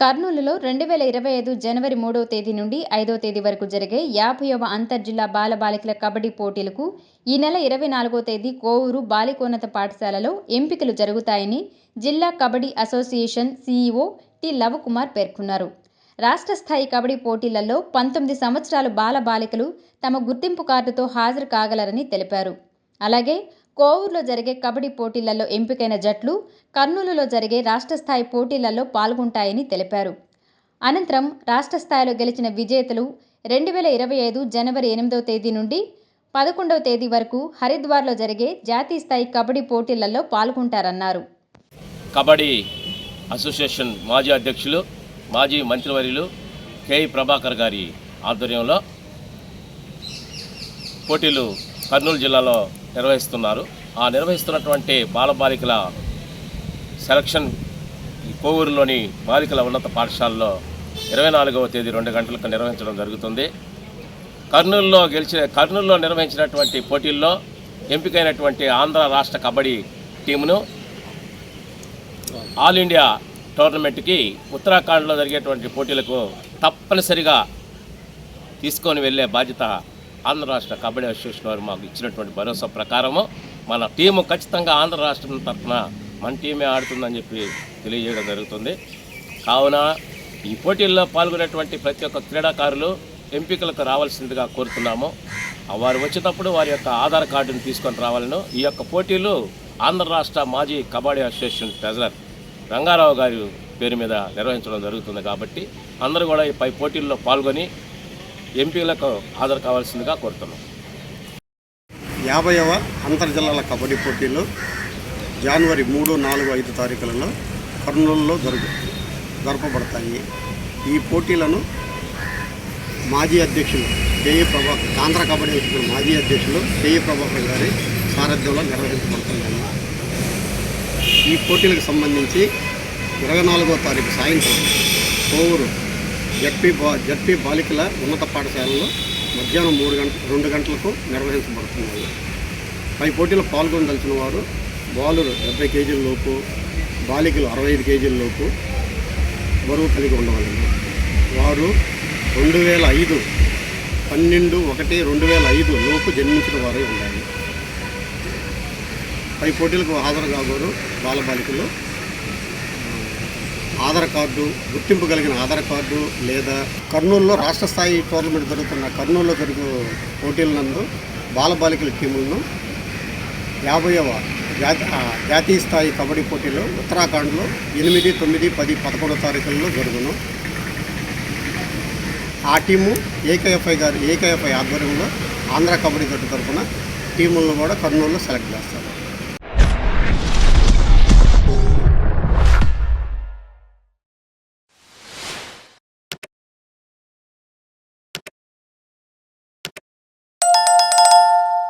కర్నూలులో రెండు వేల ఇరవై ఐదు జనవరి మూడవ తేదీ నుండి ఐదవ తేదీ వరకు జరిగే యాభైవ అంతర్జిల్లా బాలబాలికల కబడ్డీ పోటీలకు ఈ నెల ఇరవై నాలుగో తేదీ కోవూరు బాలికోన్నత పాఠశాలలో ఎంపికలు జరుగుతాయని జిల్లా kabaddi association CEO T Lavakumar పేర్కొన్నారు. రాష్ట్ర స్థాయి కబడ్డీ పోటీలలో పంతొమ్మిది సంవత్సరాలు బాలబాలికలు తమ గుర్తింపు కార్డుతో హాజరు కాగలరని తెలిపారు. అలాగే కోవూరులో జరిగే కబడ్డీ పోటీలలో ఎంపికైన జట్లు కర్నూలులో జరిగే రాష్ట్ర స్థాయి పోటీలలో పాల్గొంటాయని తెలిపారు. అనంతరం రాష్ట్ర స్థాయిలో గెలిచిన విజేతలు రెండు వేల ఇరవై ఐదు జనవరి ఎనిమిదవ తేదీ నుండి పదకొండవ తేదీ వరకు హరిద్వార్లో జరిగే జాతీయ స్థాయి కబడ్డీ పోటీలలో పాల్గొంటారన్నారు. కబడ్డీ అసోసియేషన్ మాజీ అధ్యక్షులు మాజీ మంత్రివర్యులు కేఈ ప్రభాకర్ గారి ఆధ్వర్యంలో పోటీలు కర్నూలు జిల్లాలో నిర్వహిస్తున్నారు. ఆ నిర్వహిస్తున్నటువంటి బాలబాలికల సెలక్షన్ కోవూరులోని బాలికల ఉన్నత పాఠశాలలో ఇరవై నాలుగవ తేదీ రెండు గంటలకు నిర్వహించడం జరుగుతుంది. కర్నూలులో గెలిచిన కర్నూలులో నిర్వహించినటువంటి పోటీల్లో ఎంపికైనటువంటి ఆంధ్ర రాష్ట్ర కబడ్డీ టీమును ఆల్ ఇండియా టోర్నమెంట్కి ఉత్తరాఖండ్లో జరిగేటువంటి పోటీలకు తప్పనిసరిగా తీసుకొని వెళ్ళే బాధ్యత ఆంధ్ర రాష్ట్ర కబడ్డీ అసోసియేషన్ వారు మాకు ఇచ్చినటువంటి భరోసా ప్రకారము మన టీము ఖచ్చితంగా ఆంధ్ర రాష్ట్రం తరఫున మన టీమే ఆడుతుందని చెప్పి తెలియజేయడం జరుగుతుంది. కావున ఈ పోటీల్లో పాల్గొనేటువంటి ప్రతి ఒక్క క్రీడాకారులు ఎంపికలకు రావాల్సిందిగా కోరుతున్నాము. వారు వచ్చేటప్పుడు వారి యొక్క ఆధార్ కార్డును తీసుకొని రావాలను. ఈ యొక్క పోటీలు ఆంధ్ర రాష్ట్ర మాజీ కబడ్డీ అసోసియేషన్ ట్రెజరర్ రంగారావు గారి పేరు మీద నిర్వహించడం జరుగుతుంది కాబట్టి అందరూ కూడా ఈ పై పోటీల్లో పాల్గొని ఎంపీలకు హాజరు కావాల్సిందిగా కోరుతున్నాం. యాభైవ అంతర్జిల్లాల కబడ్డీ పోటీలు జనవరి మూడు నాలుగు ఐదు తారీఖులలో కర్నూలులో జరుగు జరపబడతాయి. ఈ పోటీలను మాజీ అధ్యక్షులు కేఈ ప్రభాకర్ ఆంధ్ర కబడ్డీ అధ్యక్షులు మాజీ అధ్యక్షులు కేఈ ప్రభాకర్ గారి సారథ్యంలో నిర్వహించబడుతున్నాయి. ఈ పోటీలకు సంబంధించి ఇరవై నాలుగో తారీఖు సాయంత్రం కోవూరు జడ్పీ బా జడ్పీ బాలికల ఉన్నత పాఠశాలలో మధ్యాహ్నం మూడు గంట రెండు గంటలకు నిర్వహించబడుతున్నాయి పై పోటీలో పాల్గొనదలిచిన వారు బాలురు డెబ్బై కేజీల లోపు బాలికలు అరవై ఐదు కేజీల లోపు బరువు కలిగి ఉండవలను. వారు రెండు వేల ఐదు పన్నెండు ఒకటి రెండు వేల ఐదు లోపు జన్మించిన వారే ఉండాలి. పై పోటీలకు హాజరు కాబోరు బాలబాలికలు ఆధార్ కార్డు గుర్తింపు కలిగిన ఆధార్ కార్డు లేదా కర్నూలులో రాష్ట్ర స్థాయి టోర్నమెంట్ జరుగుతున్న కర్నూలులో జరుగు పోటీల నందు బాలబాలికల టీములను యాభైవ జాతి జాతీయ స్థాయి కబడ్డీ పోటీలు ఉత్తరాఖండ్లో ఎనిమిది తొమ్మిది పది పదకొండో తారీఖుల్లో జరుగును. ఆ టీము ఏకేఎఫ్ఐ గారి ఏకేఎఫ్ఐ ఆధ్వర్యంలో ఆంధ్ర కబడ్డీ జట్టు తరఫున టీములను కూడా కర్నూలులో సెలెక్ట్ చేస్తారు.